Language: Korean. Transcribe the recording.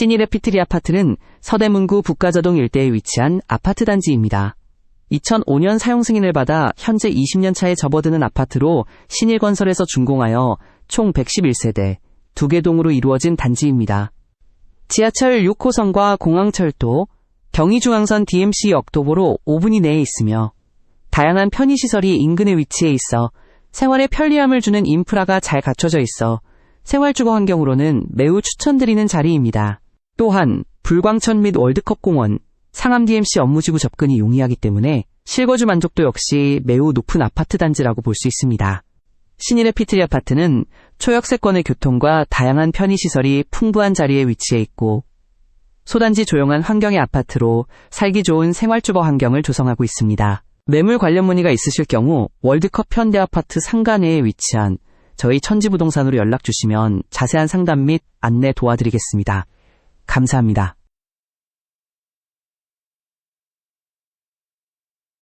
시니레피트리 아파트는 서대문구 북가저동 일대에 위치한 아파트 단지입니다. 2005년 사용 승인을 받아 현재 20년 차에 접어드는 아파트로 신일건설에서 준공하여 총 111세대, 2개 동으로 이루어진 단지입니다. 지하철 6호선과 공항철도, 경의중앙선 DMC 역 도보로 5분 이내에 있으며 다양한 편의시설이 인근에 위치해 있어 생활에 편리함을 주는 인프라가 잘 갖춰져 있어 생활주거 환경으로는 매우 추천드리는 자리입니다. 또한 불광천 및 월드컵 공원, 상암 DMC 업무지구 접근이 용이하기 때문에 실거주 만족도 역시 매우 높은 아파트 단지라고 볼 수 있습니다. 신일의 피트리 아파트는 초역세권의 교통과 다양한 편의시설이 풍부한 자리에 위치해 있고 소단지 조용한 환경의 아파트로 살기 좋은 생활주거 환경을 조성하고 있습니다. 매물 관련 문의가 있으실 경우 월드컵 현대아파트 상가 내에 위치한 저희 천지부동산으로 연락 주시면 자세한 상담 및 안내 도와드리겠습니다. 감사합니다.